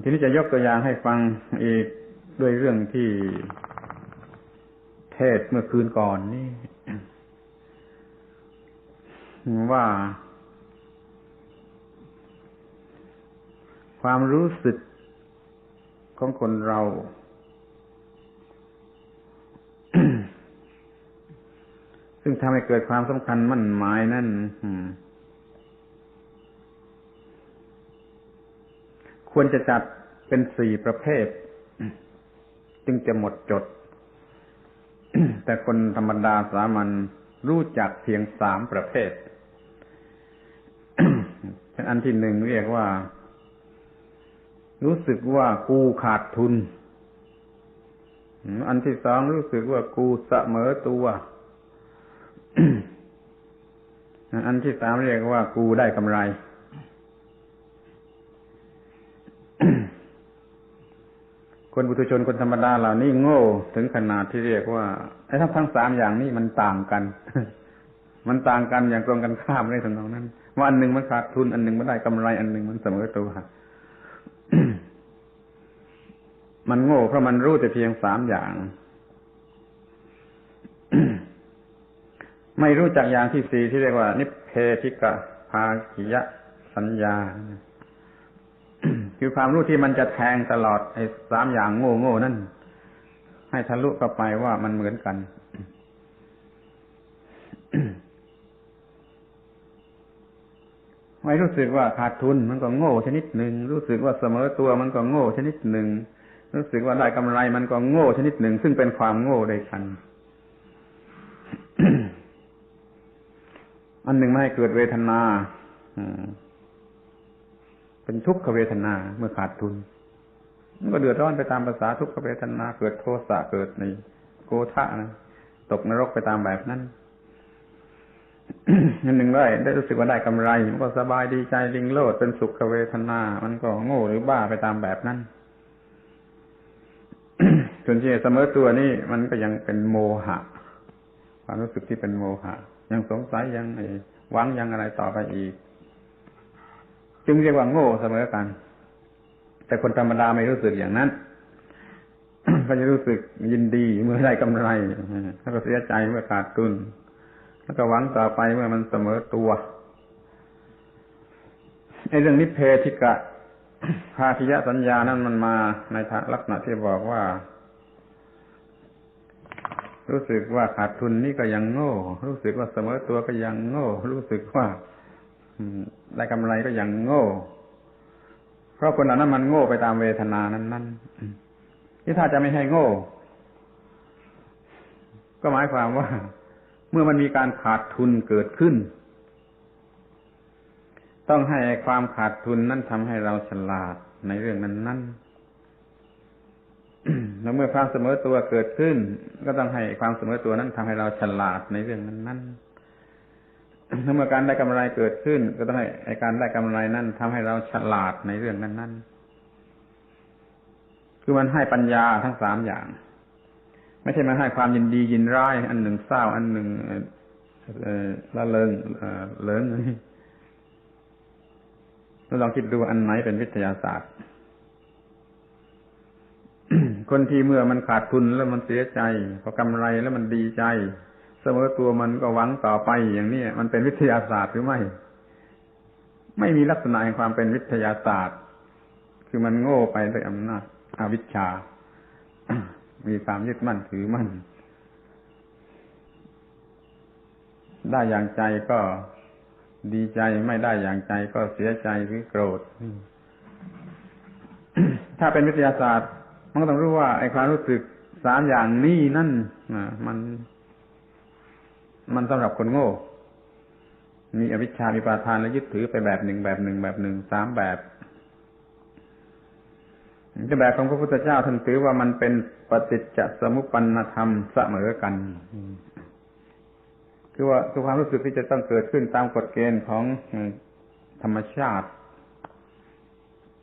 ทีนี้จะยกตัวอย่างให้ฟังอีกด้วยเรื่องที่เทศเมื่อคืนก่อนนี่ว่าความรู้สึกของคนเรา ซึ่งทำให้เกิดความสำคัญมั่นหมายนั่น ควรจะจัดเป็นสี่ประเภท จึงจะหมดจด แต่คนธรรมดาสามัญรู้จักเพียงสามประเภทเป็นอันที่หนึ่งเรียกว่า รู้สึกว่ากูขาดทุน อันที่สองรู้สึกว่ากูเสมอตัว อันที่สามเรียกว่ากูได้กำไร คนบุตุชนคนธรรมดาเหล่านี้โง่ถึงขนาดที่เรียกว่าไอ้ทั้งทั้งสามอย่างนี้มันต่างกัน มันต่างกันอย่างตรงกันข้ามในทำนองนั้นว่าอันหนึ่งมันขาดทุนอันหนึ่งมันได้กำไรอันหนึ่งมันเสมอตัวมันโง่เพราะมันรู้แต่เพียงสามอย่าง ไม่รู้จักอย่างที่สี่ที่เรียกว่า นิเพธิกะ ภาคิยะ สัญญา คือความรู้ที่มันจะแทงตลอดไอ้สามอย่างโง่โง่นั่นให้ทะลุเข้าไปว่ามันเหมือนกันไม่รู้สึกว่าขาดทุนมันก็โง่ชนิดหนึ่งรู้สึกว่าเสมอตัวมันก็โง่ชนิดหนึ่งรู้สึกว่าได้กำไรมันก็โง่ชนิดหนึ่งซึ่งเป็นความโง่ด้วยกัน อันหนึ่งไม่ให้เกิดเวทนา เป็นทุกขเวทนาเมื่อขาดทุน มันก็เดือดร้อนไปตามภาษาทุกขเวทนาเกิดโทสะเกิดในโกธะนะตกนรกไปตามแบบนั้นอันหนึ่งได้ได้รู้สึกว่าได้กำไร มันก็สบายดีใจลิงโลดเป็นสุขเวทนา มันก็โง่หรือบ้าไปตามแบบนั้นส่วนที่เสมอตัวนี่มันก็ยังเป็นโมหะ ความรู้สึกที่เป็นโมหะ ยังสงสัยยังหวังยังอะไรต่อไปอีก จึงเรียกว่าโง่เสมอกัน แต่คนธรรมดาไม่รู้สึกอย่างนั้นก็จะรู้สึกยินดีเมื่อได้กำไรแล้วก็เสียใจเมื่อขาดทุนแล้วก็หวังต่อไปเมื่อมันเสมอตัวไอ้เรื่องนิเพธิกะภาคิยะสัญญานั้นมันมาในทางลักษณะที่บอกว่า รู้สึกว่าขาดทุนนี่ก็ยังโง่ รู้สึกว่าเสมอตัวก็ยังโง่ รู้สึกว่า ได้กำไรก็ยังโง่ เพราะคนเหล่านั้นมันโง่ไปตามเวทนานั้นนั้นที่ถ้าจะไม่ให้โง่ ก็หมายความว่า เมื่อมันมีการขาดทุนเกิดขึ้น ต้องให้ความขาดทุนนั้นทำให้เราฉลาดในเรื่องนั้นนั้นแล้วเมื่อความเสมอตัวเกิดขึ้น ก็ต้องให้ความเสมอตัวนั้นทำให้เราฉลาดในเรื่องนั้นนั้น ถ้าเมื่อการได้กำไรเกิดขึ้น ก็ต้องให้การได้กำไรนั้นทำให้เราฉลาดในเรื่องนั้น ๆ คือมันให้ปัญญาทั้งสามอย่าง ไม่ใช่มาให้ความยินดียินร้าย อันหนึ่งเศร้า อันหนึ่งละเลิงเลิงเราลองคิดดูอันไหนเป็นวิทยาศาสตร์ คนที่เมื่อมันขาดทุนแล้วมันเสียใจ พอกำไรแล้วมันดีใจ เสมอตัวมันก็หวังต่อไปอย่างนี้มันเป็นวิทยาศาสตร์หรือไม่ ไม่มีลักษณะแห่งความเป็นวิทยาศาสตร์ คือมันโง่ไปด้วยอำนาจอวิชชา มีความยึดมั่นถือมั่น ได้อย่างใจก็ดีใจไม่ได้อย่างใจก็เสียใจหรือโกรธ ถ้าเป็นวิทยาศาสตร์ มันก็ต้องรู้ว่าไอ้ความรู้สึกสามอย่างนี้นั่นมัน มันสำหรับคนโง่ มีอวิชชามีปาทานและยึดถือไปแบบหนึ่งแบบหนึ่งแบบหนึ่งสามแบบแต่แบบของพระพุทธเจ้าท่านถือว่ามันเป็นปฏิจจสมุปปนธรรมเสมอกันคือว่าคือความรู้สึกที่จะต้องเกิดขึ้นตามกฎเกณฑ์ของธรรมชาติ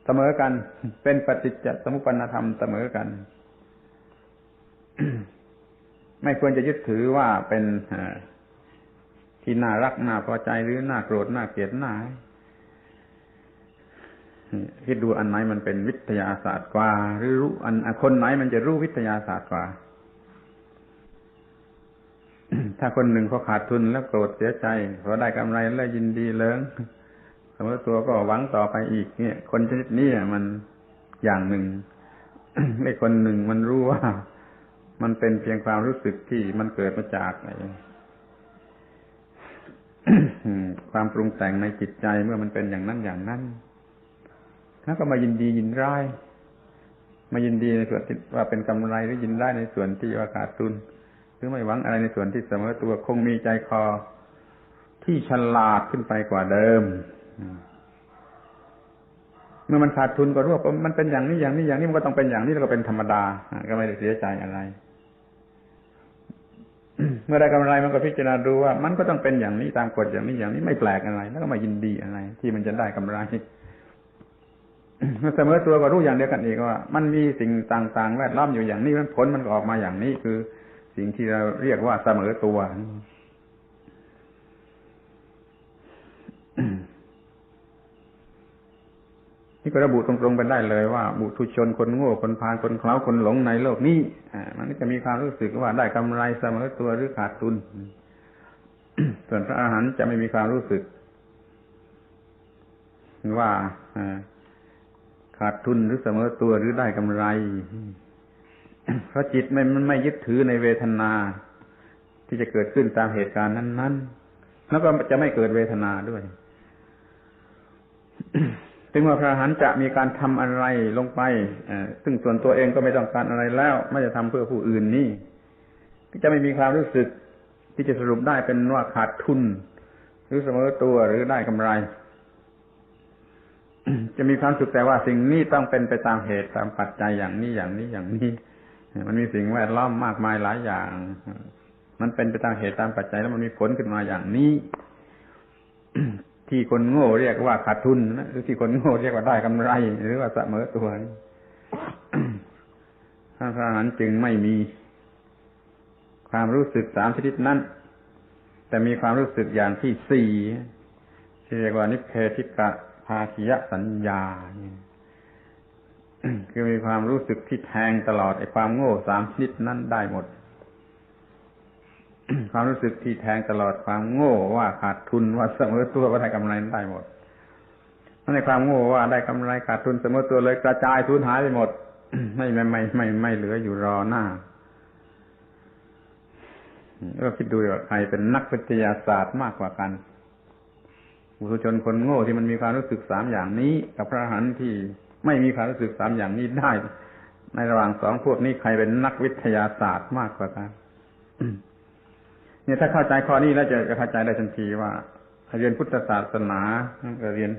เสมอกัน เป็นปฏิจจสมุปปนธรรมเสมอกัน ไม่ควรจะยึดถือว่าเป็น ที่น่ารักน่าพอใจหรือน่าโกรธน่าเกลียดน่าคิดดูอันไหนมันเป็นวิทยาศาสตร์กว่า หรือรู้อันคนไหนมันจะรู้วิทยาศาสตร์กว่า ถ้าคนหนึ่งเขาขาดทุนแล้วโกรธเสียใจเพอได้กำไรแล้วยินดีเลิงสมมติตัวก็หวังต่อไปอีก เนี่ย คนชนิดนี้มันอย่างหนึ่งไม่คนหนึ่งมันรู้ว่า มันเป็นเพียงความรู้สึกที่มันเกิดมาจากอะไร ความปรุงแต่งในจิตใจเมื่อมันเป็นอย่างนั้นอย่างนั้นแล้วก็มายินดียินร้ายมายินดีในส่วนที่ว่าเป็นกำไรหรือยินร้ายในส่วนที่ว่าขาดทุนหรือไม่หวังอะไรในส่วนที่เสมอตัวคงมีใจคอ ที่ฉลาดขึ้นไปกว่าเดิมเมื่อมันขาดทุนก็รู้ว่ามันเป็นอย่างนี้อย่างนี้อย่างนี้มันก็ต้องเป็นอย่างนี้แล้วก็เป็นธรรมดาก็ไม่ได้เสียใจอะไร มื่อได้กำไรมันก็พิจารณาดูว่า มันก็ต้องเป็นอย่างนี้ตามกฎอย่างนี้อย่างนี้ไม่แปลกอะไร แล้วก็มายินดีอะไร ที่มันจะได้กำไรเสมอตัวก็รู้อย่างเดียวกันอีกว่า มันมีสิ่งต่างๆแวดล้อมอยู่อย่างนี้ผลมันก็ออกมาอย่างนี้คือ สิ่งที่เราเรียกว่าเสมอตัว นี่ก็ระบุตรงๆไปได้เลยว่า บุตุชนคนโง่คนพาลคนเคล้าคนหลงในโลกนี้อ่ามันจะมีความรู้สึกว่าได้กำไรเสมอตัวหรือขาดทุนส่วนพระอาหารจะไม่มีความรู้สึก ว่าขาดทุนหรือเสมอตัวหรือได้กำไร เพราะจิตไม่มันไม่ยึดถือในเวทนา ที่จะเกิดขึ้นตามเหตุการณ์นั้น ๆ แล้วก็จะไม่เกิดเวทนาด้วย ถึงว่าพระหันจะมีการทำอะไรลงไปซึ่งส่วนตัวเองก็ไม่ต้องการอะไรแล้ว ไม่จะทำเพื่อผู้อื่นนี่จะไม่มีความรู้สึกที่จะสรุปได้เป็นว่าขาดทุน หรือเสมอตัวหรือได้กำไร จะมีความสุขแต่ว่าสิ่งนี้ต้องเป็นไปตามเหตุตามปัจจัยอย่างนี้อย่างนี้อย่างนี้ มันมีสิ่งแวดล้อมมากมายหลายอย่าง มันเป็นไปตามเหตุตามปัจจัยแล้วมันมีผลขึ้นมาอย่างนี้ ที่คนโง่เรียกว่าขาดทุนนะหรือที่คนโง่เรียกว่าได้กำไร หรือว่าเสมอตัวท่านพระนั้นจึงไม่มีความรู้สึกสามชนิดนั้น แต่มีความรู้สึกอย่างที่สี่ที่เรียกว่านิเพธิกะภาคียสัญญาเนี่ยคือมีความรู้สึกที่แทงตลอดไอ้ความโง่สามชนิดนั้นได้หมด ความรู้สึกที่แทงตลอดความโง่ว่าขาดทุนว่าเสมอตัวว่าได้กำไรได้หมดนั่นในความโง่ว่าได้กำไรขาดทุนเสมอตัวเลยกระจายทุนหายไปหมด ไม่ไม่ไม่ไม่ไม่เหลืออยู่รอหน้าก็คิดดูว่าใครเป็นนักวิทยาศาสตร์มากกว่ากันบุตุชนคนโง่ที่มันมีความรู้สึกสามอย่างนี้ กับพระหันที่ไม่มีความรู้สึกสามอย่างนี้ได้ ในระหว่างสองพวกนี้ใครเป็นนักวิทยาศาสตร์มากกว่ากัน เนี่ยถ้าเข้าใจข้อนี้แล้วจะจะเข้าใจได้ทันทีว่าเรียนพุทธศาสนาเรียน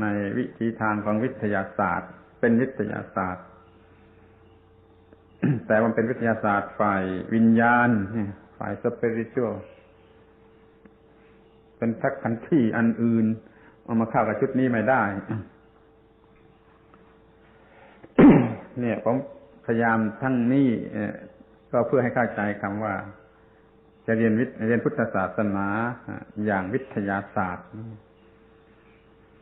ในวิธีทางของวิทยาศาสตร์ เป็นวิทยาศาสตร์ แต่มันเป็นวิทยาศาสตร์ฝ่ายวิญญาณฝ่ายสเปริตวลเป็นทักคันที่อันอื่น เอามาเข้ากับชุดนี้ไม่ได้ เนี่ยผมพยายามทั้งนี้ก็เพื่อให้เข้าใจคำว่า จะเรียนวิทเรียนพุทธศาสนาอย่างวิทยาศาสตร์